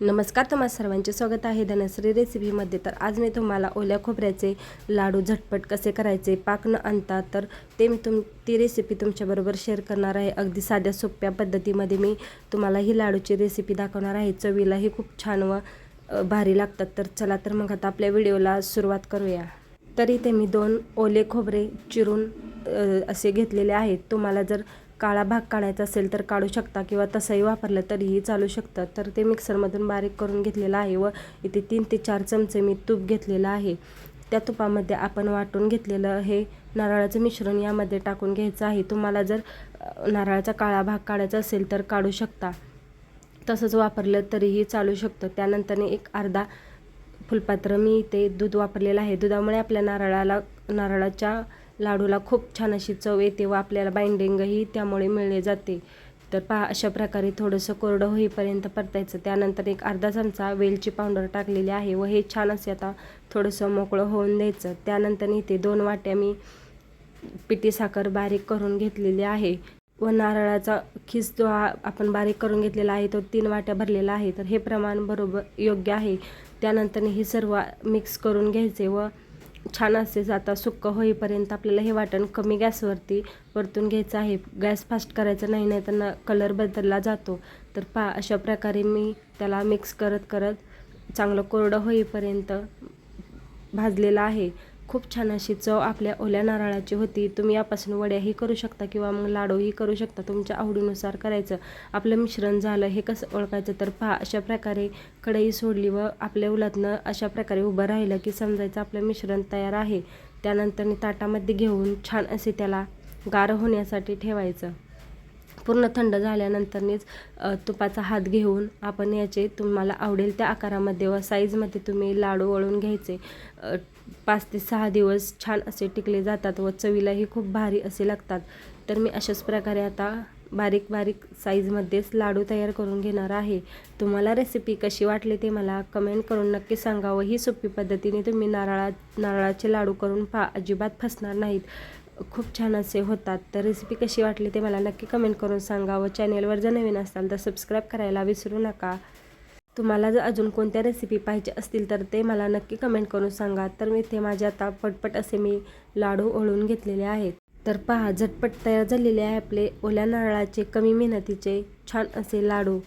नमस्कार तुम्हाला सर्वांचे स्वागत आहे धनश्री रेसिपीमध्ये तर आज मी तुम्हाला ओल्या खोबऱ्याचे लाडू झटपट कसे करायचे पाक न आणता तर ते मी तुम ती रेसिपी तुमच्याबरोबर शेअर करणार आहे. अगदी साध्या सोप्या पद्धतीमध्ये मी तुम्हाला ही लाडूची रेसिपी दाखवणार आहे. चवीलाही खूप छान व भारी लागतात. तर चला तर मग आता आपल्या व्हिडिओला सुरुवात करूया. तर इथे मी दोन ओले खोबरे चिरून असे घेतलेले आहेत. तुम्हाला जर काळा भाग काढायचा असेल तर काढू शकता किंवा तसंही वापरलं तरीही चालू शकतं. तर ते मिक्सरमधून बारीक करून घेतलेलं आहे व इथे तीन ते चार चमचे मी तूप घेतलेलं आहे. त्या तुपामध्ये आपण वाटून घेतलेलं हे नारळाचं मिश्रण यामध्ये टाकून घ्यायचं आहे. तुम्हाला जर नारळाचा काळा भाग काढायचा असेल तर काढू शकता. तसंच वापरलं तरीही चालू शकतं. त्यानंतरने एक अर्धा फुलपात्र मी इथे दूध वापरलेलं आहे. दुधामुळे आपल्या नारळाला नारळाच्या लाडूला खूप छान अशी चव येते व आपल्याला बाइंडिंगही त्यामुळे मिळले जाते. तर पहा अशा प्रकारे थोडंसं कोरडं होईपर्यंत परतायचं. त्यानंतर एक अर्धा चमचा वेलची पावडर टाकलेली आहे व हे छान असे आता थोडंसं मोकळं होऊन द्यायचं. त्यानंतर इथे दोन वाट्या मी पिठी साखर बारीक करून घेतलेली आहे व नारळाचा खिस जो आपण बारीक करून घेतलेला आहे तो तीन वाट्या भरलेला आहे. तर हे प्रमाण बरोबर योग्य आहे. त्यानंतर हे सर्व मिक्स करून घ्यायचे व छान असे आता सुक्कं होईपर्यंत आपल्याला हे वाटण कमी गॅसवरती परतून घ्यायचं आहे. गॅस फास्ट करायचा नाही नाही त्यांना कलर बदलला जातो. तर पा अशा प्रकारे मी त्याला मिक्स करत करत चांगलं कोरडं होईपर्यंत भाजलेलं आहे. खूप छान अशी चव आपल्या ओल्या नारळाची होती. तुम्ही यापासून वड्याही करू शकता किंवा मग लाडूही करू शकता. तुमच्या आवडीनुसार करायचं. आपलं मिश्रण झालं हे कसं ओळखायचं तर पहा अशा प्रकारे कढई सोडली व आपल्या उलातनं अशा प्रकारे उभं राहिलं की समजायचं आपलं मिश्रण तयार आहे. त्यानंतर ताटामध्ये घेऊन छान असे त्याला गार होण्यासाठी ठेवायचं. पूर्ण थंड झाल्यानंतरनीच तुपाचा हात घेऊन आपण याचे तुम्हाला आवडेल त्या आकारामध्ये व साईजमध्ये तुम्ही लाडू वळून घ्यायचे. पाच ते सहा दिवस छान असे टिकले जातात व चवीलाही खूप भारी असे लागतात. तर मी अशाच प्रकारे आता बारीक बारीक साईजमध्येच लाडू तयार करून घेणार आहे. तुम्हाला रेसिपी कशी वाटली ते मला कमेंट करून नक्की सांगा व ही सोपी पद्धतीने तुम्ही नारळा नारळाचे लाडू करून पहा. अजिबात फसणार नाहीत. खूप छान असे होतात. तर रेसिपी कशी वाटली ते मला नक्की कमेंट करून सांगा व चॅनेलवर जर नवीन असाल तर सबस्क्राईब करायला विसरू नका. तुम्हाला जर अजून कोणत्या रेसिपी पाहिजे असतील तर ते मला नक्की कमेंट करून सांगा. तर मी ते माझे आता पटपट असे मी लाडू ओळून घेतलेले आहेत. तर पहा झटपट तयार झालेले आहे आपले ओल्या नारळाचे कमी मेहनतीचे छान असे लाडू.